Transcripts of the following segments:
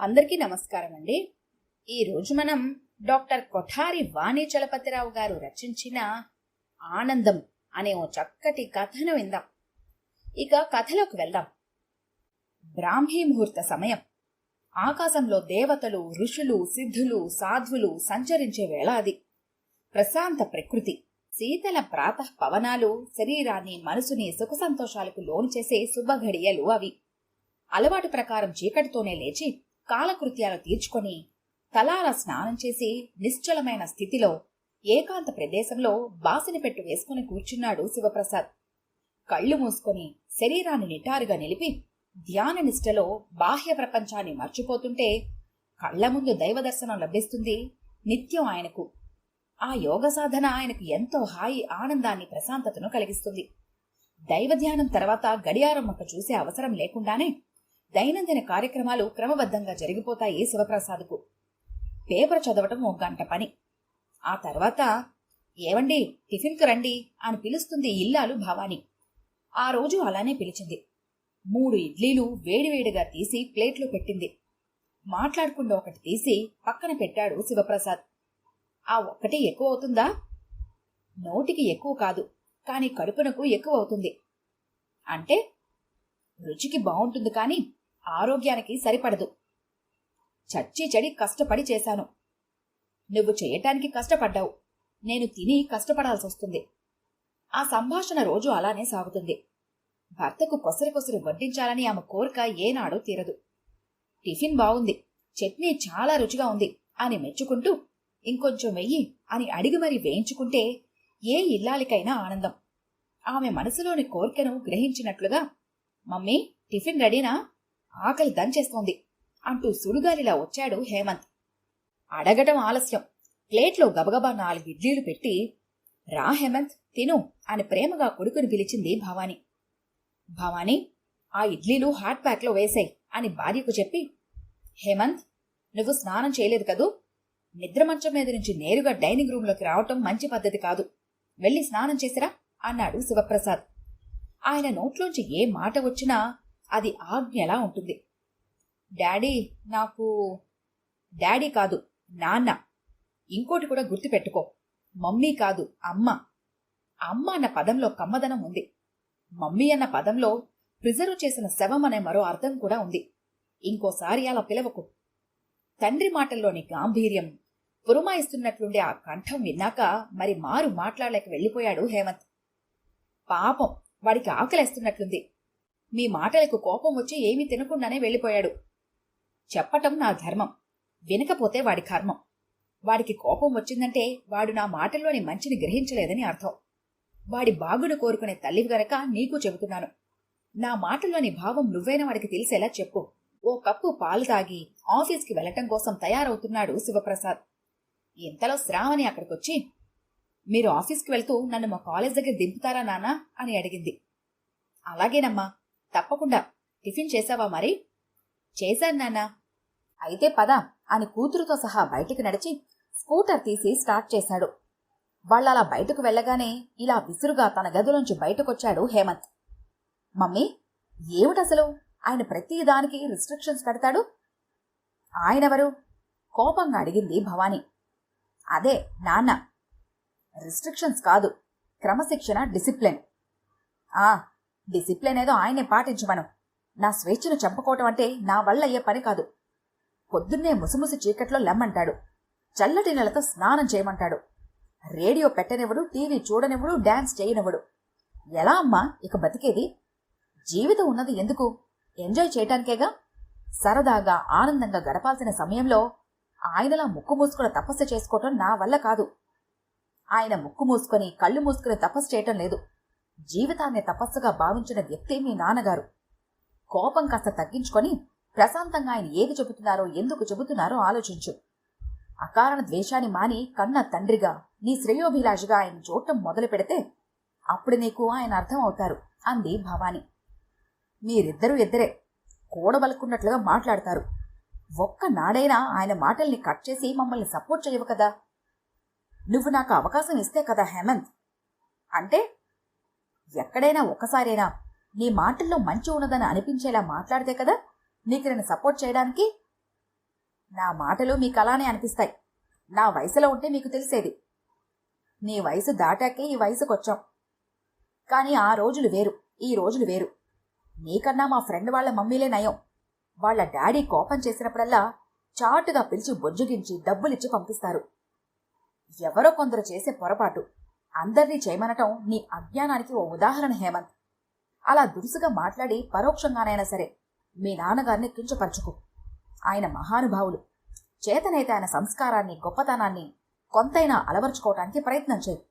అందరికీ నమస్కారం అండి. ఈరోజు మనం డాక్టర్ కొఠారి వాణి చలపతిరావు గారు రచించిన ఆనందం అనే ఓ చక్కటి కథను విందాం. ఇక కథలోకి వెళ్దాం. బ్రాహ్మీ ముహూర్త సమయం. ఆకాశంలో దేవతలు ఋషులు సిద్ధులు సాధ్వులు సంచరించే వేళ అది. ప్రశాంత ప్రకృతి. శీతల ప్రాతః పవనాలు శరీరాన్ని మనసుని సుఖ సంతోషాలకు లోను చేసే శుభఘడియలు అవి. అలవాటు ప్రకారం చీకటితోనే లేచి కాలకృత్యాలు తీర్చుకొని తలార స్నానం చేసి నిశ్చలమైన స్థితిలో ఏకాంత ప్రదేశంలో బాసిని పెట్టు వేసుకుని కూర్చున్నాడు శివప్రసాద్. కళ్ళు మూసుకొని శరీరాన్ని నిటారుగా నిలిపి ధ్యాన నిష్టలో బాహ్య ప్రపంచాన్ని మర్చిపోతుంటే కళ్ళ ముందు దైవ దర్శనం లభిస్తుంది నిత్యం ఆయనకు. ఆ యోగ సాధన ఆయనకు ఎంతో హాయి ఆనందాన్ని ప్రశాంతతను కలిగిస్తుంది. దైవ ధ్యానం తర్వాత గడియారం మొక్క చూసే అవసరం లేకుండానే దైనందిన కార్యక్రమాలు క్రమబద్ధంగా జరిగిపోతాయి శివప్రసాద్కు. పేపర్ చదవటం ఒక గంట పని. ఆ తర్వాత ఏవండి టిఫిన్కి రండి అని పిలుస్తుంది ఇల్లాలు భవాని. ఆ రోజు అలానే పిలిచింది. మూడు ఇడ్లీలు వేడివేడిగా తీసి ప్లేట్లో పెట్టింది. మాట్లాడకుండా ఒకటి తీసి పక్కన పెట్టాడు శివప్రసాద్. ఆ ఒక్కటి ఎక్కువ అవుతుందా? నోటికి ఎక్కువ కాదు కానీ కడుపునకు ఎక్కువ అవుతుంది. అంటే? రుచికి బాగుంటుంది కానీ ఆరోగ్యానికి సరిపడదు. చచ్చి చెడి కష్టపడి చేశాను. నువ్వు చేయటానికి కష్టపడ్డావు. నేను తిని కష్టపడాల్సి వస్తుంది. ఆ సంభాషణ రోజు అలానే సాగుతుంది. భర్తకు కొసరి కొసరి వడ్డించాలని ఆమె కోరిక ఏనాడో తీరదు. టిఫిన్ బాగుంది. చట్నీ చాలా రుచిగా ఉంది అని మెచ్చుకుంటూ ఇంకొంచెం వెయ్యి అని అడిగి మరీ వేయించుకుంటే ఏ ఇల్లాలికైనా ఆనందం. ఆమె మనసులోని కోరికను గ్రహించినట్లుగా మమ్మీ టిఫిన్ రెడీనా? ఆకలి దంచేస్తోంది అంటూ సుడుగాలిలా వచ్చాడు హేమంత్. అడగటం ఆలస్యం. ప్లేట్లో గబగబా నాలుగు ఇడ్లీలు పెట్టి రా హేమంత్ తిను అని ప్రేమగా కొడుకుని పిలిచింది భవాని. భవాని ఆ ఇడ్లీలు హాట్ ప్యాక్లో వేసాయి అని భార్యకు చెప్పి హేమంత్ నువ్వు స్నానం చేయలేదు కదూ? నిద్ర మంచం మీద నుంచి నేరుగా డైనింగ్ రూంలోకి రావటం మంచి పద్ధతి కాదు. వెళ్ళి స్నానం చేసిరా అన్నాడు శివప్రసాద్. ఆయన నోట్లోంచి ఏ మాట వచ్చినా అది ఆజ్ఞలా ఉంటుంది? డాడీ నాకు డాడీ కాదు నాన్న. ఇంకోటి కూడా గుర్తుపెట్టుకో. మమ్మీ కాదు అమ్మ. అమ్మ అన్న పదంలో కమ్మదనం ఉంది. మమ్మీ అన్న పదంలో ప్రిజర్వ్ చేసిన శవం అనే మరో అర్థం కూడా ఉంది. ఇంకోసారి అలా పిలవకు. తండ్రి మాటల్లోని గాంభీర్యం పురమాయిస్తున్నట్లుండే ఆ కంఠం విన్నాక మరి మారు మాట్లాడలేక వెళ్ళిపోయాడు హేమంత్. పాపం వాడికి ఆకలేస్తున్నట్లుంది. మీ మాటలకు కోపం వచ్చి ఏమీ తినకుండానే వెళ్ళిపోయాడు. చెప్పటం నా ధర్మం. వినకపోతే వాడి కర్మం. వాడికి కోపం వచ్చిందంటే వాడు నా మాటల్లోని మంచిని గ్రహించలేదని అర్థం. వాడి బాగును కోరుకునే తల్లివి గనక నీకు చెబుతున్నాను. నా మాటల్లోని భావం నువ్వైనా వాడికి తెలిసేలా చెప్పు. ఓ కప్పు పాలు తాగి ఆఫీస్కి వెళ్ళటం కోసం తయారవుతున్నాడు శివప్రసాద్. ఇంతలో శ్రావణి అక్కడికొచ్చి మీరు ఆఫీస్కి వెళ్తూ నన్ను మా కాలేజ్ దగ్గర దింపుతారా నానా అని అడిగింది. అలాగేనమ్మా. తప్పకుండా. టిఫిన్ చేశావా మరి? చేశాను నాన్నా. అయితే పద అని కూతురుతో సహా బయటికి నడిచి స్కూటర్ తీసి స్టార్ట్ చేశాడు. వాళ్ళలా బయటకు వెళ్ళగానే ఇలా విసురుగా తన గదిలోంచి బయటకొచ్చాడు హేమంత్. మమ్మీ ఏమిటసలు? ఆయన ప్రతి దానికి రిస్ట్రిక్షన్స్ పెడతాడు ఆయనెవరు? కోపంగా అడిగింది భవానీ. అదే నాన్న. రిస్ట్రిక్షన్స్ కాదు క్రమశిక్షణ డిసిప్లిన్ ఆ డిసిప్లిన్ ఏదో ఆయనే పాటించమను నా స్వేచ్ఛను చంపుకోవటం అంటే నా వల్ల అయ్యే పని కాదు. పొద్దున్నే ముసిముసి చీకట్లో లెమ్మంటాడు. చల్లటి నెలతో స్నానం చేయమంటాడు. రేడియో పెట్టనివ్వడు టీవీ చూడనివ్వడు డాన్స్ చేయనివ్వడు. ఎలా అమ్మా ఇక బతికేది? జీవితం ఉన్నది ఎందుకు? ఎంజాయ్ చేయటానికేగా? సరదాగా ఆనందంగా గడపాల్సిన సమయంలో ఆయనలా ముక్కు మూసుకుని తపస్సు చేసుకోవటం నా వల్ల కాదు. ఆయన ముక్కు మూసుకొని కళ్ళు మూసుకుని తపస్సు చేయటం లేదు. జీవితాన్ని తపస్సుగా భావించిన వ్యక్తి మీ నాన్నగారు. కోపం కాస్త తగ్గించుకొని ప్రశాంతంగా ఆయన ఏది చెబుతున్నారో ఎందుకు చెబుతున్నారో ఆలోచించు. అకారణ ద్వేషాన్ని మాని కన్న తండ్రిగా నీ శ్రేయోభిలాషిగా ఆయన చూడటం మొదలు పెడితే అప్పుడు నీకు ఆయన అర్థం అవుతారు అంది భవాని. మీరిద్దరూ ఇద్దరే కూడబలుకున్నట్లుగా మాట్లాడతారు. ఒక్క నాడైనా ఆయన మాటల్ని కట్ చేసి మమ్మల్ని సపోర్ట్ చేయవు కదా. నువ్వు నాకు అవకాశం ఇస్తే కదా హేమంత్. అంటే ఎక్కడైనా ఒక్కసారైనా నీ మాటల్లో మంచి ఉన్నదని అనిపించేలా మాట్లాడితే కదా నీకు నేను సపోర్ట్ చేయడానికి నా మాటలు మీకు అలానే అనిపిస్తాయి. నా వయసులో ఉంటే మీకు తెలిసేది. నీ వయసు దాటాకే ఈ వయసుకొచ్చాం కానీ ఆ రోజులు వేరు ఈ రోజులు వేరు. నీకన్నా మా ఫ్రెండ్ వాళ్ళ మమ్మీలే నయం. వాళ్ళ డాడీ కోపం చేసినప్పుడల్లా చాటుగా పిలిచి బొజ్జుగించి డబ్బులిచ్చి పంపిస్తారు. ఎవరో కొందరు చేసే పొరపాటు. అందర్నీ చేయమనటం నీ అజ్ఞానానికి ఓ ఉదాహరణ హేమంత్. అలా దురుసుగా మాట్లాడి పరోక్షంగానైనా సరే మీ నాన్నగారిని కించపరచుకో. ఆయన మహానుభావులు. చేతనైతే ఆయన సంస్కారాన్ని గొప్పతనాన్ని కొంతైనా అలవర్చుకోవటానికి ప్రయత్నం చేయి.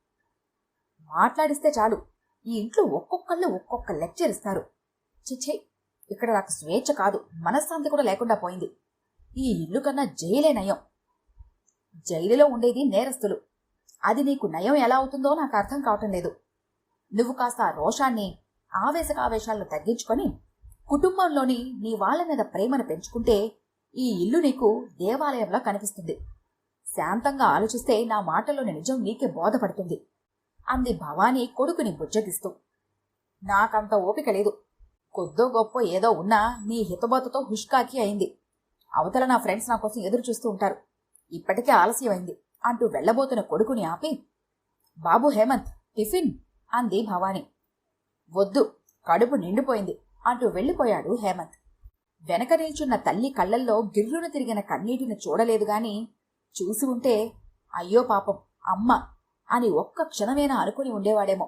మాట్లాడిస్తే చాలు. ఈ ఇంట్లో ఒక్కొక్కళ్ళు ఒక్కొక్క లెక్చర్ ఇస్తారు. చిచ్చే ఇక్కడ నాకు స్వేచ్ఛ కాదు. మనశ్శాంతి కూడా లేకుండా పోయింది. ఈ ఇల్లు కన్నా జైలే నయం. జైలులో ఉండేది నేరస్తులు. అది నీకు నయం ఎలా అవుతుందో నాకు అర్థం కావటం లేదు. నువ్వు కాస్త ఆ రోషాన్ని ఆవేశకావేశాలను తగ్గించుకొని కుటుంబంలోని నీ వాళ్ళ మీద ప్రేమను పెంచుకుంటే ఈ ఇల్లు నీకు దేవాలయంలో కనిపిస్తుంది. శాంతంగా ఆలోచిస్తే నా మాటలోని నిజం నీకే బోధపడుతుంది. అంది భవానీ కొడుకుని బుజ్జగిస్తూ. నాకంత ఓపిక లేదు. కొద్దో గొప్ప ఏదో ఉన్నా నీ హితబోతతో హుష్కాకి అయింది. అవతల నా ఫ్రెండ్స్ నా కోసం ఎదురు చూస్తూ ఉంటారు. ఇప్పటికే ఆలస్యమైంది. అంటూ వెళ్ళబోతున్న కొడుకుని ఆపి బాబు హేమంత్ టిఫిన్ అంది భవాని. వద్దు కడుపు నిండిపోయింది అంటూ వెళ్ళిపోయాడు హేమంత్. వెనక నిల్చున్న తల్లి కళ్ళల్లో గిర్రున తిరిగిన కన్నీటిని చూడలేదు గాని చూసి ఉంటే అయ్యో పాపం అమ్మ అని ఒక్క క్షణమేనా అనుకుని ఉండేవాడేమో.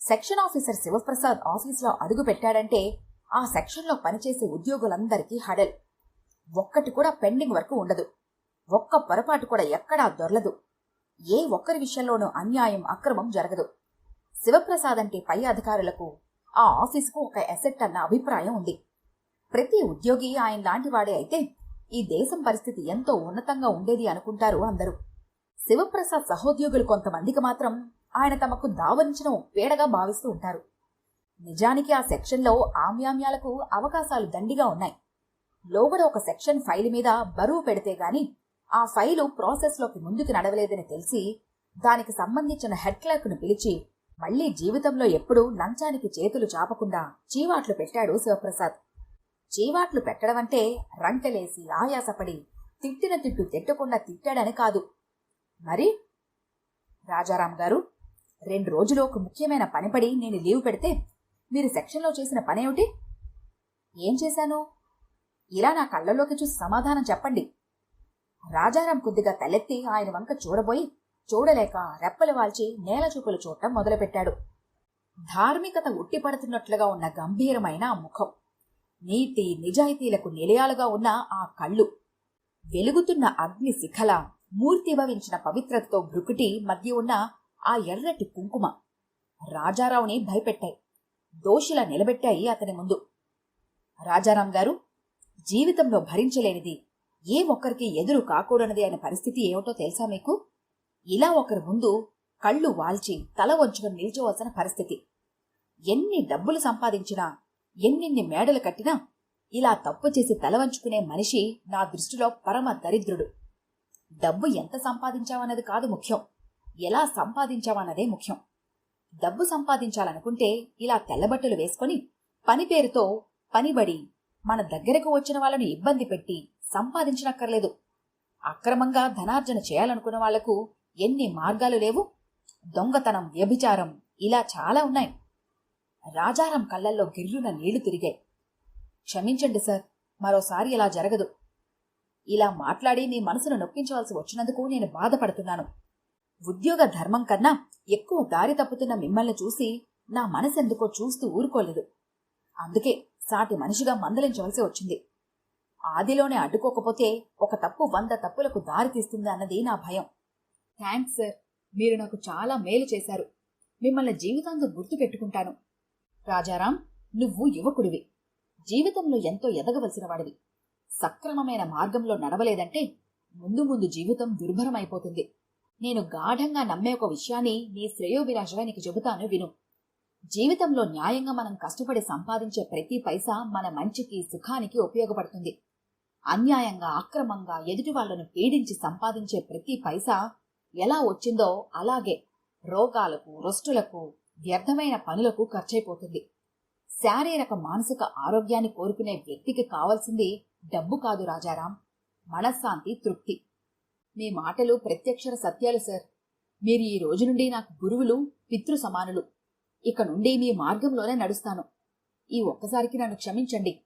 సెక్షన్ ఆఫీసర్ శివప్రసాద్ ఆఫీసులో అడుగు పెట్టాడంటే ఆ సెక్షన్లో పనిచేసే ఉద్యోగులందరికీ హడల్. ఒక్కటి కూడా పెండింగ్ వరకు ఉండదు. ఒక్క పొరపాటు కూడా ఎక్కడా దొరలదు. ఏ ఒక్కరి విషయంలోనూ అన్యాయం అక్రమం జరగదు. శివప్రసాద్ అంటే పై అధికారులకు ఆ ఆఫీసుకు ఒక ఎసెట్ అన్న అభిప్రాయం ఉంది. ప్రతి ఉద్యోగి ఆయన లాంటి వాడే అయితే ఈ దేశం పరిస్థితి ఎంతో ఉన్నతంగా ఉండేది అనుకుంటారు అందరూ. శివప్రసాద్ సహోద్యోగులు కొంతమందికి మాత్రం ఆయన తమకు దావరించిన పేడగా భావిస్తూ ఉంటారు. నిజానికి ఆ సెక్షన్లో ఆమ్యామ్యాలకు అవకాశాలు దండిగా ఉన్నాయి. లోబడ ఒక సెక్షన్ ఫైల్ మీద బరువు పెడితే గాని ఆ ఫైలు ప్రాసెస్లోకి ముందుకు నడవలేదని తెలిసి దానికి సంబంధించిన హెడ్ క్లర్క్ను పిలిచి మళ్ళీ జీవితంలో ఎప్పుడూ లంచానికి చేతులు చాపకుండా చీవాట్లు పెట్టాడు శివప్రసాద్. చీవాట్లు పెట్టడమంటే రంకలేసి ఆయాసపడి తిట్టిన తిట్టు తిట్టకుండా తిట్టాడని కాదు. మరి? రాజారాం గారు రెండు రోజులు ఒక ముఖ్యమైన పనిపడి నేను లీవ్ పెడితే మీరు సెక్షన్లో చేసిన పనేమిటి? ఏం చేశాను? ఇలా నా కళ్ళలోకి చూసి సమాధానం చెప్పండి. రాజారాం కొద్దిగా తలెత్తి ఆయన వంక చూడబోయి చూడలేక రెప్పలు వాల్చి నేల చూపులు చూడటం మొదలుపెట్టాడు. ధార్మికత ఉట్టిపడుతున్నట్లుగా ఉన్న గంభీరమైన ఆ ముఖం. నీతి నిజాయితీలకు నిలయాలుగా ఉన్న ఆ కళ్ళు. వెలుగుతున్న అగ్ని శిఖల మూర్తిభవించిన పవిత్రతతో భృకుటి మధ్య ఉన్న ఆ ఎర్రటి కుంకుమ. రాజారావుని భయపెట్టాయి. దోషుల నిలబెట్టాయి అతని ముందు. రాజారాం గారు జీవితంలో భరించలేనిది ఏ ఒక్కరికి ఎదురు కాకూడనిది అనే పరిస్థితి ఏమిటో తెలుసా మీకు? ఇలా ఒకరి ముందు కళ్ళు వాల్చి తల వంచుకొని నిల్చోవలసిన పరిస్థితి. ఎన్ని డబ్బులు సంపాదించినా ఎన్నిన్ని మేడలు కట్టినా ఇలా తప్పు చేసి తల వంచుకునే మనిషి నా దృష్టిలో పరమ దరిద్రుడు. డబ్బు ఎంత సంపాదించావన్నది కాదు ముఖ్యం. ఎలా సంపాదించావన్నదే ముఖ్యం. డబ్బు సంపాదించాలనుకుంటే ఇలా తెల్లబట్టలు వేసుకొని పని పేరుతో పనిబడి మన దగ్గరకు వచ్చిన వాళ్ళను ఇబ్బంది పెట్టి సంపాదించనక్కర్లేదు. అక్రమంగా ధనార్జన చేయాలనుకున్న వాళ్ళకు ఎన్ని మార్గాలు లేవు? దొంగతనం వ్యభిచారం ఇలా చాలా ఉన్నాయి. రాజారాం కళ్ళల్లో గిర్రున నీళ్ళు తిరిగాయి. క్షమించండి సార్ మరోసారి ఇలా జరగదు. ఇలా మాట్లాడి మీ మనసును నొప్పించవలసి వచ్చినందుకు నేను బాధపడుతున్నాను. ఉద్యోగ ధర్మం కన్నా ఎక్కువ దారి తప్పుతున్న మిమ్మల్ని చూసి నా మనసెందుకో చూస్తూ ఊరుకోలేదు. అందుకే సాటి మనిషిగా మందలించవలసి వచ్చింది. ఆదిలోనే అడ్డుకోకపోతే ఒక తప్పు వంద తప్పులకు దారి తీస్తుంది అన్నది నా భయం. థ్యాంక్స్ సార్ మీరు నాకు చాలా మేలు చేశారు. మిమ్మల్ని జీవితాంతం గుర్తు పెట్టుకుంటాను. రాజారాం నువ్వు యువకుడివి. జీవితంలో ఎంతో ఎదగవలసిన వాడివి. సక్రమమైన మార్గంలో నడవలేదంటే ముందు ముందు జీవితం దుర్భరమైపోతుంది. నేను గాఢంగా నమ్మే ఒక విషయాన్ని నీ శ్రేయోభిలాషగా నీకు చెబుతాను విను. జీవితంలో న్యాయంగా మనం కష్టపడి సంపాదించే ప్రతి పైసా మన మంచికి సుఖానికి ఉపయోగపడుతుంది. అన్యాయంగా అక్రమంగా ఎదుటి వాళ్ళను పీడించి సంపాదించే ప్రతి పైసా ఎలా వచ్చిందో అలాగే రోగాలకు రొస్టులకు వ్యర్థమైన పనులకు ఖర్చయిపోతుంది శారీరక మానసిక ఆరోగ్యాన్ని కోరుకునే వ్యక్తికి కావాల్సింది డబ్బు కాదు రాజారాం మనశ్శాంతి తృప్తి. మీ మాటలు ప్రత్యక్షర సత్యాలు సార్. మీరు ఈ రోజు నుండి నాకు గురువులు పితృ సమానులు ఇక నుండి మీ మార్గంలోనే నడుస్తాను. ఈ ఒక్కసారికి నన్ను క్షమించండి.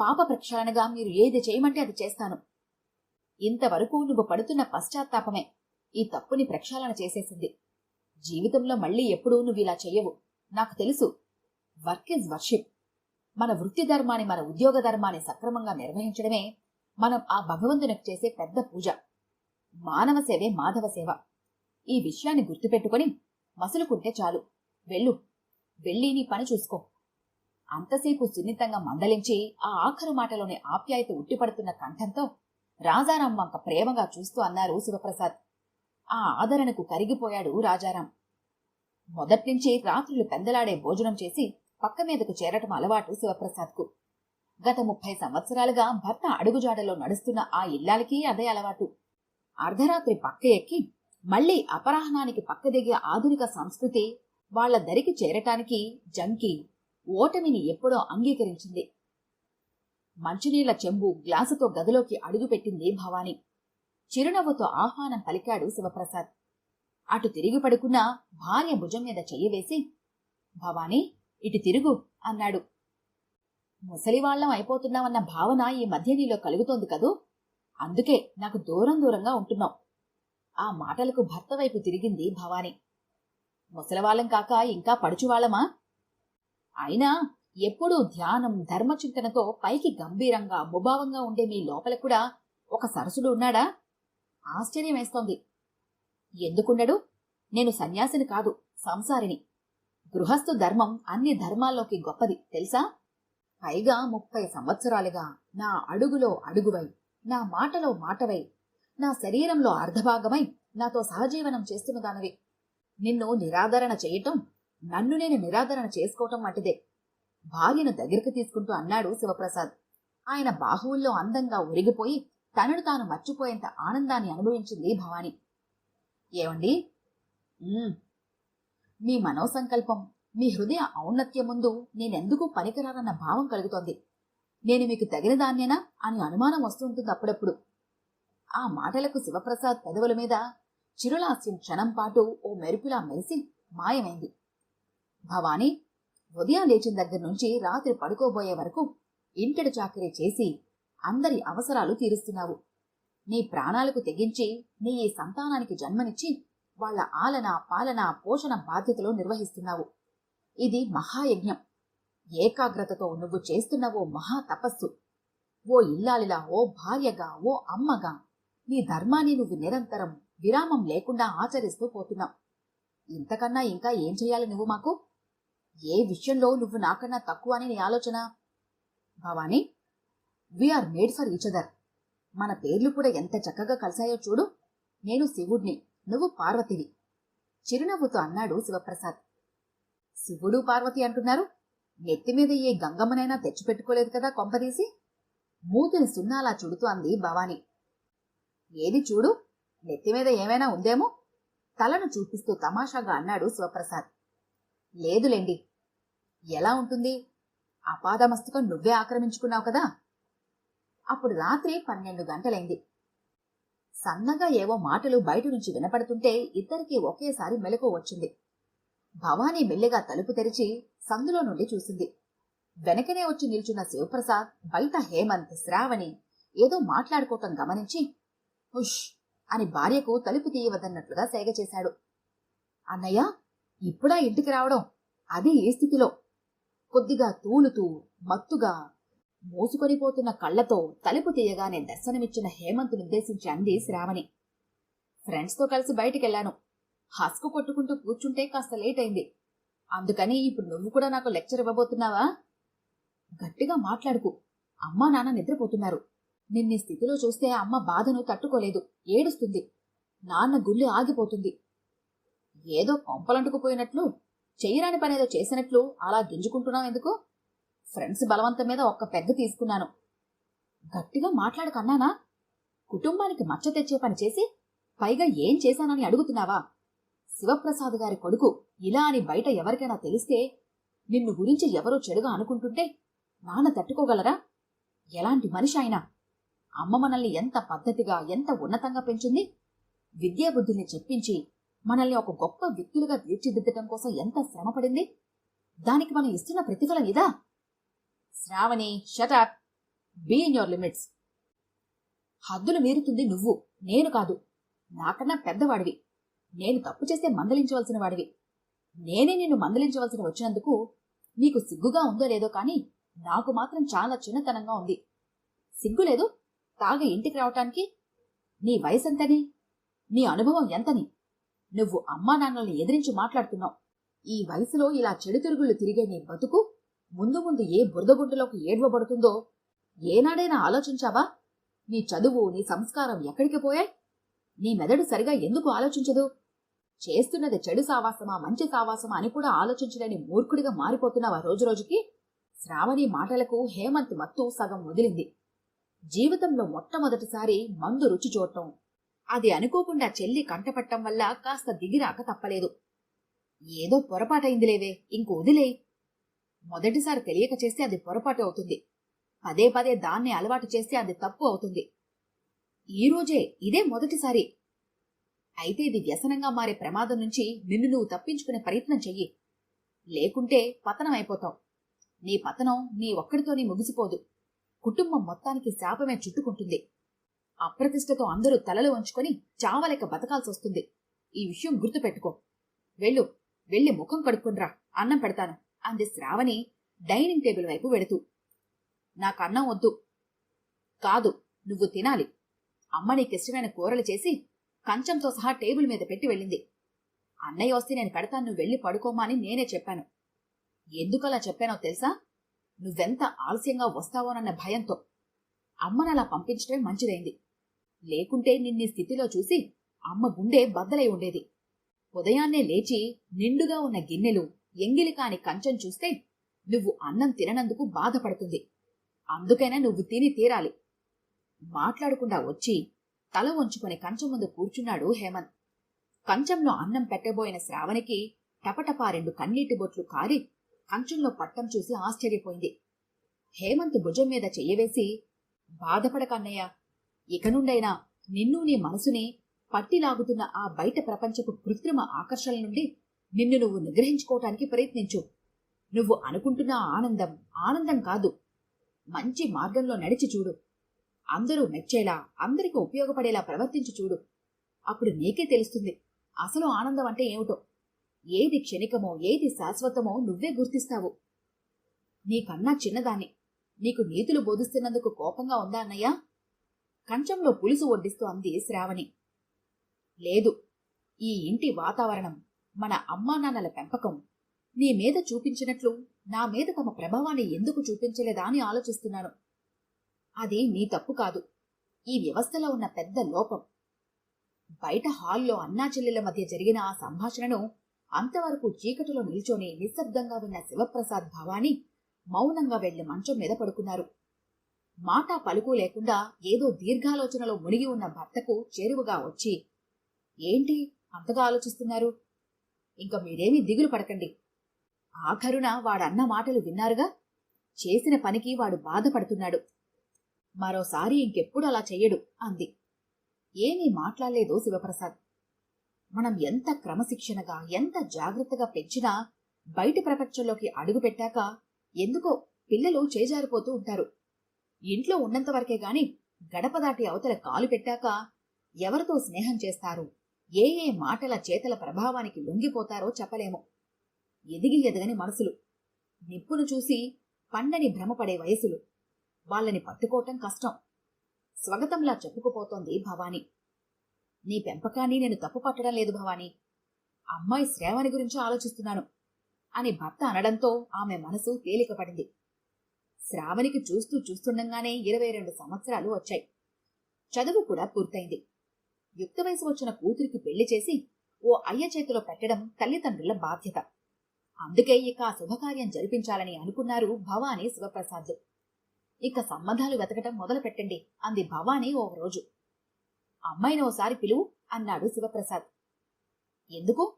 పాప ప్రక్షాళనగా మీరు ఏది చేయమంటే అది చేస్తాను. ఇంతవరకు నువ్వు పడుతున్న పశ్చాత్తాపమే ఈ తప్పుని ప్రక్షాళన చేసేసింది. జీవితంలో మళ్ళీ ఎప్పుడూ నువ్వు ఇలా చెయ్యవు. నాకు తెలుసు. Work is worship. మన వృత్తి ధర్మాన్ని మన ఉద్యోగ ధర్మాన్ని సక్రమంగా నిర్వహించడమే మనం ఆ భగవంతునికి చేసే పెద్ద పూజ. మానవ సేవే మాధవ సేవ. ఈ విషయాన్ని గుర్తుపెట్టుకొని మసులుకుంటే చాలు. వెళ్ళు. వెళ్ళి నీ పని చూసుకో. అంతసేపు సున్నితంగా మందలించి ఆ ఆఖరు మాటలోని ఆప్యాయత ఉట్టిపడుతున్న కంఠంతో రాజారాం వంక ప్రేమగా చూస్తూ అన్నారు శివప్రసాద్. ఆ ఆదరణకు కరిగిపోయాడు రాజారాం. మొదట్నుంచి రాత్రులు పెందలాడే భోజనం చేసి పక్క మీదకు చేరటం అలవాటు శివప్రసాద్కు. గత ముప్పై సంవత్సరాలుగా భర్త అడుగుజాడలో నడుస్తున్న ఆ ఇల్లాలకి అదే అలవాటు. అర్ధరాత్రి పక్క ఎక్కి మళ్ళీ అపరాహ్నానికి పక్క దిగే ఆధునిక సంస్కృతి వాళ్ళ దరికి చేరటానికి జంకి ఓటమిని ఎప్పుడో అంగీకరించింది. మంచినీళ్ళ చెంబు గ్లాసుతో గదిలోకి అడుగుపెట్టింది భవాని. చిరునవ్వుతో ఆహ్వానం పలికాడు శివప్రసాద్. అటు తిరిగి పడుకున్న భార్య భుజం మీద చెయ్యి వేసి భవానీ ఇటు తిరుగు అన్నాడు. ముసలివాళ్ళం అయిపోతున్నామన్న భావన ఈ మధ్య నీలో కలుగుతోంది కదూ? అందుకే నాకు దూరం దూరంగా ఉంటున్నాం. ఆ మాటలకు భర్త వైపు తిరిగింది భవాని. ముసలివాళ్ళం కాక ఇంకా పడుచువాళ్ళమా? అయినా ఎప్పుడూ ధ్యానం ధర్మచింతనతో పైకి గంభీరంగా ముభావంగా ఉండే మీ లోపల కూడా ఒక సరసుడు ఉన్నాడా? ఆశ్చర్యం వేస్తోంది. ఎందుకున్నాడు? నేను సన్యాసిని కాదు సంసారిని. గృహస్థు ధర్మం అన్ని ధర్మాల్లోకి గొప్పది తెలుసా? పైగా ముప్పై సంవత్సరాలుగా నా అడుగులో అడుగువై నా మాటలో మాటవై నా శరీరంలో అర్ధభాగమై నాతో సహజీవనం చేస్తున్నదానవి నిన్ను నిరాదరణ చేయటం నన్ను నేను నిరాదరణ చేసుకోవటం వంటిదే. భార్యను దగ్గరికి తీసుకుంటూ అన్నాడు శివప్రసాద్. ఆయన బాహువుల్లో అందంగా ఒరిగిపోయి తనను తాను మర్చిపోయేంత ఆనందాన్ని అనుభవించింది భవాని. ఏమండి? మీ మనోసంకల్పం మీ హృదయ ఔన్నత్యం ముందు నేనెందుకు పనికిరానన్న భావం కలుగుతోంది. నేను మీకు తగిన దాన్నేనా అని అనుమానం వస్తుంటుంది అప్పుడప్పుడు. ఆ మాటలకు శివప్రసాద్ పెదవుల మీద చిరులాస్యం క్షణం పాటు ఓ మెరుపులా మెరిసి మాయమైంది. భవానీ ఉదయం లేచిన దగ్గర నుంచి రాత్రి పడుకోబోయే వరకు ఇంటడి చాకరీ చేసి అందరి అవసరాలు తీరుస్తున్నావు. నీ ప్రాణాలకు తెగించి నీ ఈ సంతానానికి జన్మనిచ్చి వాళ్ళ ఆలన పాలన పోషణ బాధ్యతలు నిర్వహిస్తున్నావు. ఇది మహాయజ్ఞం. ఏకాగ్రతతో నువ్వు చేస్తున్న ఓ మహా తపస్సు. ఓ ఇల్లాలిలా ఓ భార్యగా ఓ అమ్మగా నీ ధర్మాన్ని నువ్వు నిరంతరం విరామం లేకుండా ఆచరిస్తూ పోతున్నాం ఇంతకన్నా ఇంకా ఏం చేయాలి నువ్వు మాకు? ఏ విషయంలో నువ్వు నాకన్నా తక్కువ అని నీ ఆలోచన? Bhavani we are made for each other మన పేర్లు కూడా ఎంత చక్కగా కలిశాయో చూడు. నేను శివుడిని నువ్వు పార్వతివి. చిరునవ్వుతో అన్నాడు శివప్రసాద్. శివుడు పార్వతి అంటున్నారు? నెత్తి మీద ఏ గంగమ్మనైనా తెచ్చిపెట్టుకోలేదు కదా కొంపదీసి? మూతిని సున్నాలా చుడుతూ అంది భవాని. ఏది చూడు? నెత్తి మీద ఏమైనా ఉందేమో? తలను చూపిస్తూ తమాషాగా అన్నాడు శివప్రసాద్ లేదులేండి. ఎలా ఉంటుంది? అపాదమస్తకం నువ్వే ఆక్రమించుకున్నావు కదా? అప్పుడు రాత్రి పన్నెండు గంటలైంది. సన్నగా ఏవో మాటలు బయట నుంచి వినపడుతుంటే ఇద్దరికీ ఒకేసారి మెలకు వచ్చింది. భవానీ మెల్లిగా తలుపు తెరిచి సందులో నుండి చూసింది. వెనకనే వచ్చి నిల్చున్న శివప్రసాద్ బయట హేమంత్ శ్రావణి ఏదో మాట్లాడుకోవటం గమనించి హుష్ అని భార్యకు తలుపు తీయవద్దన్నట్లుగా సేగ చేశాడు. అన్నయ్య ఇప్పుడా ఇంటికి రావడం? అది ఏ స్థితిలో? కొద్దిగా తూలుతూ మత్తుగా మోసుకొనిపోతున్న కళ్ళతో తలుపు తీయగానే దర్శనమిచ్చిన హేమంత్ నిర్దేశించి అంది శ్రావణి. ఫ్రెండ్స్తో కలిసి బయటికెళ్ళాను హస్కు కొట్టుకుంటూ కూర్చుంటే కాస్త లేట్ అయింది అందుకని ఇప్పుడు నువ్వు కూడా నాకు లెక్చర్ ఇవ్వబోతున్నావా? గట్టిగా మాట్లాడుకు. అమ్మా నాన్న నిద్రపోతున్నారు. నిన్ని స్థితిలో చూస్తే అమ్మ బాధను తట్టుకోలేదు. ఏడుస్తుంది. నాన్న గుళ్ళు ఆగిపోతుంది. ఏదో కొంపలంటుకుపోయినట్లు చెయ్యరాని పనేదో చేసినట్లు అలా గింజుకుంటున్నావు ఎందుకు? ఫ్రెండ్స్ బలవంతం మీద ఒక్క పెగ్గ తీసుకున్నాను. గట్టిగా మాట్లాడకన్నానా కుటుంబానికి మచ్చ తెచ్చే పని చేసి పైగా ఏం చేశానని అడుగుతున్నావా? శివప్రసాద్ గారి కొడుకు ఇలా అని బయట ఎవరికైనా తెలిస్తే నిన్ను గురించి ఎవరో చెడుగా అనుకుంటుంటే నాన్న తట్టుకోగలరా? ఎలాంటి మనిషి అయినా అమ్మ మనల్ని ఎంత పద్ధతిగా ఎంత ఉన్నతంగా పెంచింది? విద్యాబుద్ధుల్ని చెప్పించి మనల్ని ఒక గొప్ప వ్యక్తులుగా తీర్చిదిద్దటం కోసం ఎంత శ్రమపడింది? దానికి మనం ఇస్తున్న ప్రతిఫలం ఇదా? Shravani shut up be in your limits హద్దులు మీరుతుంది నువ్వు నేను కాదు. నాకన్నా పెద్దవాడివి. నేను తప్పు చేస్తే మందలించవలసిన వాడివి. నేనే నిన్ను మందలించవలసిన వచ్చినందుకు నీకు సిగ్గుగా ఉందో లేదో కానీ నాకు మాత్రం చాలా చిన్నతనంగా ఉంది. సిగ్గు లేదు? తాగి ఇంటికి రావటానికి? నీ వయసెంతని? నీ అనుభవం ఎంతని? నువ్వు అమ్మా నాన్నల్ని ఎదిరించి మాట్లాడుతున్నావు. ఈ వయసులో ఇలా చెడుతిరుగుళ్ళు తిరిగే నీ బతుకు ముందు ముందు ఏ బురదగుంటలోకి ఏడ్వబడుతుందో? ఏనాడైనా ఆలోచించావా? నీ చదువు నీ సంస్కారం ఎక్కడికి పోయాయి? నీ మెదడు సరిగా ఎందుకు ఆలోచించదు? చేస్తున్నది చెడు సావాసమా మంచి సావాసమా అని కూడా ఆలోచించలేని మూర్ఖుడిగా మారిపోతున్నావా రోజురోజుకి? శ్రావణి మాటలకు హేమంత్ మత్తు సగం వదిలింది. జీవితంలో మొట్టమొదటిసారి మందు రుచి చూడటం. అది అనుకోకుండా చెల్లి కంటపట్టం వల్ల కాస్త దిగిరాక తప్పలేదు. ఏదో పొరపాటైందిలేవే ఇంక వదిలే మొదటిసారి తెలియక చేస్తే అది పొరపాటు అవుతుంది. పదే పదే దాన్ని అలవాటు చేస్తే అది తప్పు అవుతుంది. ఈరోజే ఇదే మొదటిసారి. అయితే ఇది వ్యసనంగా మారే ప్రమాదం నుంచి నిన్ను నువ్వు తప్పించుకునే ప్రయత్నం చెయ్యి. లేకుంటే పతనం అయిపోతావు నీ పతనం నీ ఒక్కడితోనే ముగిసిపోదు. కుటుంబం మొత్తానికి శాపమే చుట్టుకుంటుంది. అప్రతిష్టతో అందరూ తలలు వంచుకొని చావలేక బతకాల్సి వస్తుంది. ఈ విషయం గుర్తుపెట్టుకో. వెళ్ళు వెళ్ళి ముఖం కడుక్కునిరా అన్నం పెడతాను అంది శ్రావణి డైనింగ్ టేబుల్ వైపు వెడుతూ నాకు అన్నం వద్దు. కాదు నువ్వు తినాలి. అమ్మ నీకిష్టమైన కూరలు చేసి కంచంతో సహా టేబుల్ మీద పెట్టి వెళ్ళింది. అన్నయ్య వస్తే నేను పెడతాను నువ్వు వెళ్ళి పడుకోమా అని నేనే చెప్పాను. ఎందుకలా చెప్పానో తెలుసా? నువ్వెంత ఆలస్యంగా వస్తావోనన్న భయంతో అమ్మనలా పంపించడమే మంచిదైంది. లేకుంటే నిన్ని స్థితిలో చూసి అమ్మ గుండె బద్దలై ఉండేది. ఉదయాన్నే లేచి నిండుగా ఉన్న గిన్నెలు ఎంగిలి కాని కంచం చూస్తే నువ్వు అన్నం తిననందుకు బాధపడుతుంది. అందుకైనా నువ్వు తిని తీరాలి. మాట్లాడకుండా వచ్చి తల వంచుకొని కంచం ముందు కూర్చున్నాడు హేమంత్. కంచంలో అన్నం పెట్టబోయిన శ్రావణికి టపటపా రెండు కన్నీటి బొట్లు కారి కంచంలో పట్టం చూసి ఆశ్చర్యపోయింది. హేమంత్ భుజం మీద చెయ్యవేసి బాధపడకన్నయ్య ఇక నుండైనా నిన్ను నీ మనసుని పట్టిలాగుతున్న ఆ బయట ప్రపంచపు కృత్రిమ ఆకర్షణల నుండి నిన్ను నువ్వు నిగ్రహించుకోవటానికి ప్రయత్నించు. నువ్వు అనుకుంటున్న ఆనందం ఆనందం కాదు. మంచి మార్గంలో నడిచి చూడు. అందరూ మెచ్చేలా అందరికీ ఉపయోగపడేలా ప్రవర్తించి చూడు. అప్పుడు నీకే తెలుస్తుంది అసలు ఆనందం అంటే ఏమిటో. ఏది క్షణికమో ఏది శాశ్వతమో నువ్వే గుర్తిస్తావు. నీకన్నా చిన్నదాన్ని. నీకు నీతులు బోధిస్తున్నందుకు కోపంగా ఉందా అన్నయ్యా? కంచంలో పులుసు వడ్డిస్తూ అంది శ్రావణి. లేదు ఈ ఇంటి వాతావరణం మన అమ్మానాన్నల పెంపకం నీ మీద చూపించినట్లు నా మీద తమ ప్రభావాన్ని ఎందుకు చూపించలేదా అని ఆలోచిస్తున్నాను. అది నీ తప్పు కాదు. ఈ వ్యవస్థలో ఉన్న పెద్ద లోపం. బయట హాల్లో అన్నా చెల్లెల మధ్య జరిగిన ఆ సంభాషణను అంతవరకు చీకటిలో నిల్చొని నిశ్శబ్దంగా విన్న శివప్రసాద్ భవాని మౌనంగా వెళ్ళి మంచం మీద పడుకున్నారు. మాట పలుకు లేకుండా ఏదో దీర్ఘాలోచనలో మునిగి ఉన్న భర్తకు చేరువగా వచ్చి ఏంటి? అంతగా ఆలోచిస్తున్నారు? ఇంక మీరేమీ దిగులు పడకండి. ఆఖరున వాడన్న మాటలు విన్నారుగా? చేసిన పనికి వాడు బాధపడుతున్నాడు. మరోసారి ఇంకెప్పుడు అలా చెయ్యడు అంది. ఏమీ మాట్లాడలేదు శివప్రసాద్. మనం ఎంత క్రమశిక్షణగా ఎంత జాగ్రత్తగా పెంచినా బయటి ప్రపంచంలోకి అడుగు పెట్టాక ఎందుకో పిల్లలు చేజారిపోతూ ఉంటారు. ఇంట్లో ఉన్నంత వరకే గాని గడప దాటి అవతల కాలు పెట్టాక ఎవరితో స్నేహం చేస్తారు? ఏ ఏ మాటల చేతల ప్రభావానికి లొంగిపోతారో చెప్పలేము. ఎదిగి ఎదగని మనసులు. నిప్పును చూసి పండని భ్రమపడే వయసులు. వాళ్ళని పట్టుకోవటం కష్టం. స్వగతంలా చెప్పుకుపోతోంది భవాని. నీ పెంపకాన్ని నేను తప్పు పట్టడం లేదు భవాని. అమ్మాయి శ్రావణి గురించి ఆలోచిస్తున్నాను అని భర్త అనడంతో ఆమె మనసు తేలికపడింది శ్రావణికి చూస్తూ చూస్తుండగానే ఇరవై రెండు సంవత్సరాలు వచ్చాయి. చదువు కూడా పూర్తయింది. యుక్త వయసు వచ్చిన కూతురికి పెళ్ళి చేసి ఓ అయ్య చేతిలో పెట్టడం తల్లిదండ్రుల బాధ్యత. అందుకే ఇక ఆ శుభకార్యం జరిపించాలని అనుకున్నారు భవానీ శివప్రసాద్. ఇక సంబంధాలు వెతకటం మొదలు పెట్టండి అంది భవానీ ఓ రోజు. అమ్మాయిని ఓసారి పిలువు అన్నాడు శివప్రసాద్. ఎందుకు?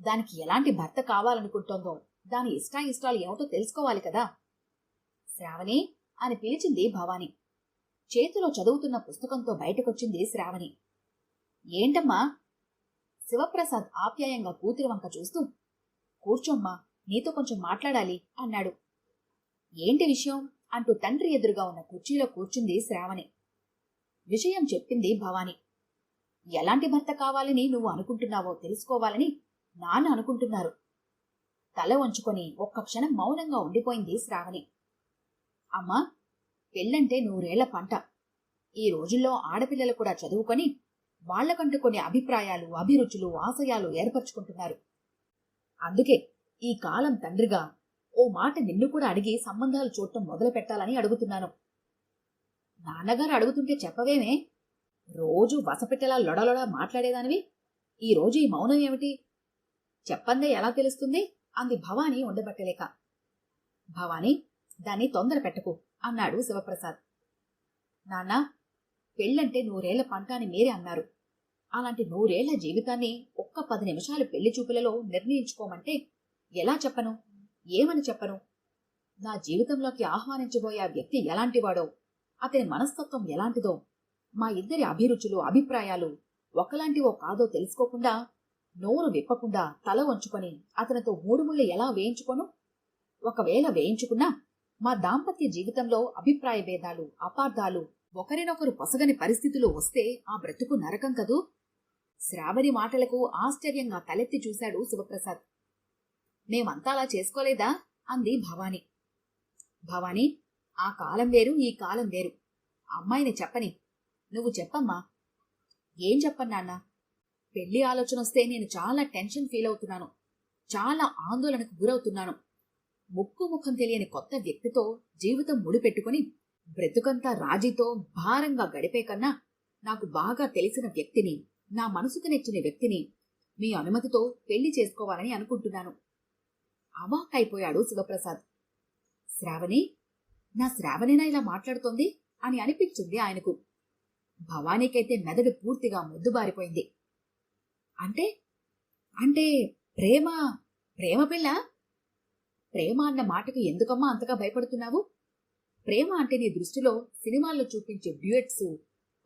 దానికి ఎలాంటి భర్త కావాలనుకుంటోందో దాని ఇష్టాయిష్టాలు ఏమిటో తెలుసుకోవాలి కదా. శ్రావణి అని పిలిచింది భవాని. చేతిలో చదువుతున్న పుస్తకంతో బయటకొచ్చింది శ్రావణి. ఏంటమ్మా? శివప్రసాద్ ఆప్యాయంగా కూతురి వంక చూస్తూ కూర్చోమ్మా నీతో కొంచెం మాట్లాడాలి అన్నాడు. ఏంటి విషయం? అంటూ తండ్రి ఎదురుగా ఉన్న కుర్చీలో కూర్చుంది శ్రావణి. విషయం చెప్పింది భవాని. ఎలాంటి భర్త కావాలని నువ్వు అనుకుంటున్నావో తెలుసుకోవాలని నాన్న అనుకుంటున్నారు. తల వంచుకొని ఒక్క క్షణం మౌనంగా ఉండిపోయింది శ్రావణి. అమ్మా పెళ్ళంటే నూరేళ్ళ పంట. ఈ రోజుల్లో ఆడపిల్లలు కూడా చదువుకొని వాళ్ళకంటూ కొన్ని అభిప్రాయాలు అభిరుచులు ఆశయాలు ఏర్పరచుకుంటున్నారు. అందుకే ఈ కాలం తండ్రిగా ఓ మాట నిన్ను కూడా అడిగి సంబంధాలు చూడటం మొదలు పెట్టాలని అడుగుతున్నాను. నాన్నగారు అడుగుతుంటే చెప్పవేమే. రోజు వసపెట్టెలా లొడలొడ మాట్లాడేదానివి? ఈ రోజు ఈ మౌనం ఏమిటి? చెప్పందే ఎలా తెలుస్తుంది? అంది భవానీ ఉండబట్టలేక. భవానీ దాన్ని తొందర పెట్టకు అన్నాడు శివప్రసాద్. నాన్నా పెళ్ళంటే నూరేళ్ళ పంట అని మీరే అన్నారు. అలాంటి నూరేళ్ళ జీవితాన్ని ఒక్క పది నిమిషాలు పెళ్ళి చూపులలో నిర్ణయించుకోమంటే ఎలా చెప్పను? ఏమని చెప్పను? నా జీవితంలోకి ఆహ్వానించబోయే ఆ వ్యక్తి ఎలాంటివాడో? అతని మనస్తత్వం ఎలాంటిదో మా ఇద్దరి అభిరుచులు అభిప్రాయాలు ఒకలాంటివో కాదో తెలుసుకోకుండా నోరు విప్పకుండా తల వంచుకొని అతనితో మూడుముళ్ళు ఎలా వేయించుకోను? ఒకవేళ వేయించుకున్నా మా దాంపత్య జీవితంలో అభిప్రాయ భేదాలు అపార్థాలు ఒకరినొకరు పొసగని పరిస్థితులు వస్తే ఆ బ్రతుకు నరకం కదూ? శ్రావణి మాటలకు ఆశ్చర్యంగా తలెత్తి చూశాడు శివప్రసాద్. మేమంతా అలా చేసుకోలేదా? అంది భవాని. భవాని ఆ కాలం వేరు ఈ కాలం వేరు. అమ్మాయిని చెప్పని. నువ్వు చెప్పమ్మా. ఏం చెప్పన్నాన్న పెళ్ళి ఆలోచన వస్తే నేను చాలా టెన్షన్ ఫీల్ అవుతున్నాను. చాలా ఆందోళనకు గురవుతున్నాను. ముక్కు ముఖం తెలియని కొత్త వ్యక్తితో జీవితం ముడిపెట్టుకుని బ్రతుకంతా రాజీతో భారంగా గడిపే కన్నా నాకు బాగా తెలిసిన వ్యక్తిని నా మనసుకు నెచ్చిన వ్యక్తిని మీ అనుమతితో పెళ్ళి చేసుకోవాలని అనుకుంటున్నాను. అవాక్ అయిపోయాడు శివప్రసాద్. శ్రావణి నా శ్రావణినా ఇలా మాట్లాడుతోంది అని అనిపించింది ఆయనకు. భవానీకైతే మెదడు పూర్తిగా ముద్దుబారిపోయింది. అంటే అంటే ప్రేమ ప్రేమ పిల్ల? ప్రేమ అన్న మాటకు ఎందుకమ్మా అంతగా భయపడుతున్నావు? ప్రేమ అంటే నీ దృష్టిలో సినిమాల్లో చూపించే డ్యూయట్స్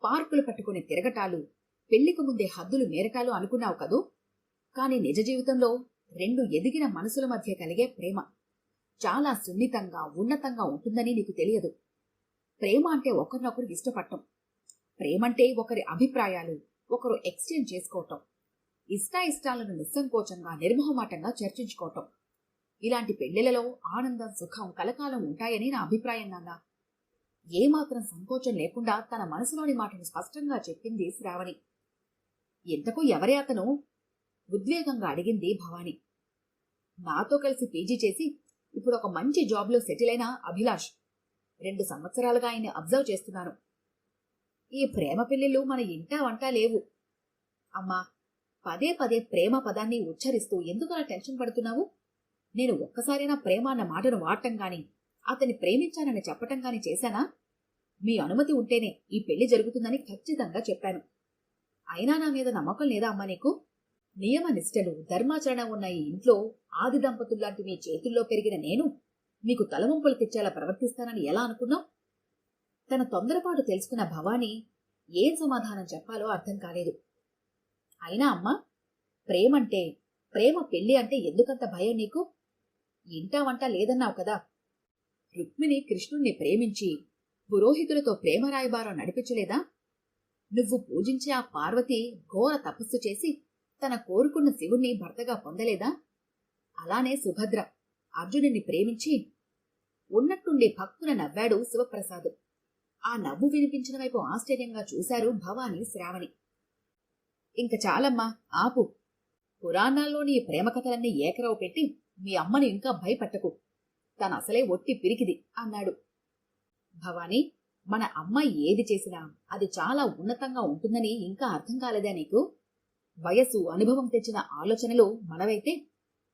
పార్కులు పట్టుకునే తిరగటాలు పెళ్ళికి ముందే హద్దులు మేరటాలు అనుకున్నావు కదూ? కాని నిజ జీవితంలో రెండు ఎదిగిన మనసుల మధ్య కలిగే ప్రేమ. చాలా సున్నితంగా ఉన్నతంగా ఉంటుందని నీకు తెలియదు. ప్రేమ అంటే ఒకరినొకరు ఇష్టపడటం. ప్రేమంటే ఒకరి అభిప్రాయాలు ఒకరు ఎక్స్చేంజ్ చేసుకోవటం. ఇష్టాయిష్టాలను నిస్సంకోచంగా నిర్మోహమాటంగా చర్చించుకోవటం. ఇలాంటి పెళ్ళిలలో ఆనందం సుఖం కలకాలం ఉంటాయని నా అభిప్రాయం నాన్న. ఏమాత్రం సంకోచం లేకుండా తన మనసులోని మాటను స్పష్టంగా చెప్పింది శ్రావణి. ఎంతకు ఎవరే అతను? ఉద్వేగంగా అడిగింది భవాని. నాతో కలిసి పీజీ చేసి ఇప్పుడు ఒక మంచి జాబ్లో సెటిల్ అయిన అభిలాష్ రెండు సంవత్సరాలుగా ఆయన్ని అబ్జర్వ్ చేస్తున్నాను. ఈ ప్రేమ పెళ్ళిళ్ళు మన ఇంటా వంట లేవు. అమ్మా పదే పదే ప్రేమ పదాన్ని ఉచ్చరిస్తూ ఎందుకలా టెన్షన్ పడుతున్నావు? నేను ఒక్కసారైనా ప్రేమ అన్న మాటను వాడటం గాని అతన్ని ప్రేమించానని చెప్పటం గాని చేశానా? మీ అనుమతి ఉంటేనే ఈ పెళ్ళి జరుగుతుందని ఖచ్చితంగా చెప్పాను. అయినా నా మీద నమ్మకం లేదా అమ్మా నీకు? నియమనిష్టలు ధర్మాచరణ ఉన్న ఈ ఇంట్లో ఆది దంపతుల్లాంటి మీ చేతుల్లో పెరిగిన నేను మీకు తలవంపులు తెచ్చేలా ప్రవర్తిస్తానని ఎలా అనుకున్నావు? తన తొందరపాటు తెలుసుకున్న భవానీ ఏం సమాధానం చెప్పాలో అర్థం కాలేదు. అయినా అమ్మా ప్రేమంటే ప్రేమ పెళ్ళి అంటే ఎందుకంత భయం నీకు? ఇంటా వంట లేదన్నావు కదా. రుక్మిణి కృష్ణుణ్ణి ప్రేమించి పురోహితులతో ప్రేమ రాయబారం నడిపించలేదా? నువ్వు పూజించే ఆ పార్వతి ఘోర తపస్సు చేసి తన కోరుకున్న శివుణ్ణి భర్తగా పొందలేదా? అలానే సుభద్ర. అర్జునుని ప్రేమించి ఉన్నట్టుండి భక్తున నవ్వాడు శివప్రసాద్. ఆ నవ్వు వినిపించిన వైపు ఆశ్చర్యంగా చూశారు భవాని శ్రావణి. ఇంక చాలమ్మా ఆపు. పురాణాల్లోని ప్రేమ కథలన్నీ ఏకరవు పెట్టి మీ అమ్మని ఇంకా భయపట్టకు. తన అసలే ఒట్టి పిరికిది అన్నాడు. భవాని మన అమ్మాయి ఏది చేసినా అది చాలా ఉన్నతంగా ఉంటుందని ఇంకా అర్థం కాలేదా నీకు? వయస్సు అనుభవం తెచ్చిన ఆలోచనలు మనవైతే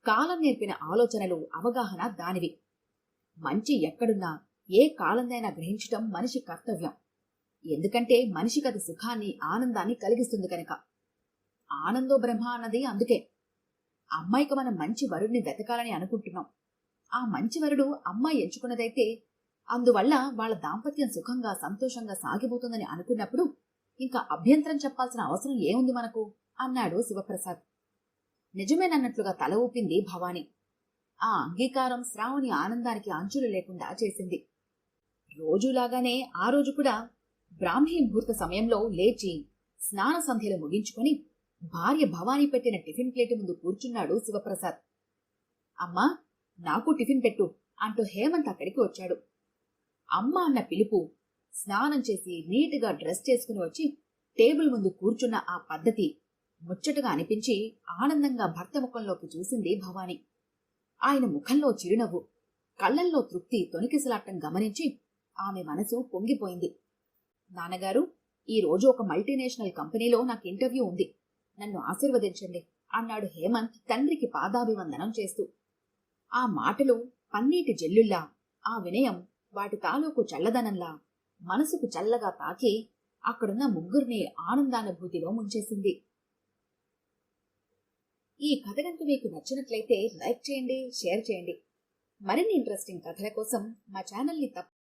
కాలం నేర్పిన ఆలోచనలు అవగాహన దానివి. మంచి ఎక్కడున్నా ఏ కాలందైనా గ్రహించటం మనిషి కర్తవ్యం. ఎందుకంటే మనిషికి అది సుఖాన్ని ఆనందాన్ని కలిగిస్తుంది కనుక. ఆనందో బ్రహ్మ అన్నది అందుకే. అమ్మాయికి మనం మంచి వరుడిని వెతకాలని అనుకుంటున్నాం. ఆ మంచి వరుడు అమ్మాయి ఎంచుకున్నదైతే అందువల్ల వాళ్ళ దాంపత్యం సుఖంగా సంతోషంగా సాగిపోతుందని అనుకున్నప్పుడు ఇంకా అభ్యంతరం చెప్పాల్సిన అవసరం ఏముంది మనకు? అన్నాడు శివప్రసాద్. నిజమేనన్నట్లుగా తల ఊపింది భవాని. ఆ అంగీకారం శ్రావణి ఆనందానికి అంచులు లేకుండా చేసింది. రోజులాగానే ఆ రోజు కూడా బ్రాహ్మీ ముహూర్త సమయంలో లేచి స్నాన సంధ్యలు ముగించుకొని భార్య భవానీ పెట్టిన టిఫిన్ ప్లేట్ ముందు కూర్చున్నాడు శివప్రసాద్. అమ్మా నాకు టిఫిన్ పెట్టు అంటూ హేమంత్ అక్కడికి వచ్చాడు. అమ్మ అన్న పిలుపు స్నానం చేసి నీటుగా డ్రెస్ చేసుకుని వచ్చి టేబుల్ ముందు కూర్చున్న ఆ పద్ధతి ముచ్చటగా అనిపించి ఆనందంగా భర్త ముఖంలోకి చూసింది భవాని. ఆయన ముఖంలో చిరునవ్వు కళ్ళల్లో తృప్తి తొనికిసలాటం గమనించి ఆమె మనసు పొంగిపోయింది. నాన్నగారు ఈ రోజు ఒక మల్టీనేషనల్ కంపెనీలో నాకు ఇంటర్వ్యూ ఉంది. నన్ను ఆశీర్వదించండి అన్నాడు హేమంత్ తండ్రికి పాదాభివందనం చేస్తూ. ఆ మాటలు పన్నీటి జల్లుల్లా ఆ వినయం వాటి తాలూకు చల్లదనంలా మనసుకు చల్లగా తాకి అక్కడున్న ముగ్గురిని ఆనందానుభూతిలో ముంచేసింది. ఈ కథ కనుక మీకు నచ్చినట్లయితే లైక్ చేయండి షేర్ చేయండి. మరిన్ని ఇంట్రెస్టింగ్ కథల కోసం మా ఛానల్ని తప్ప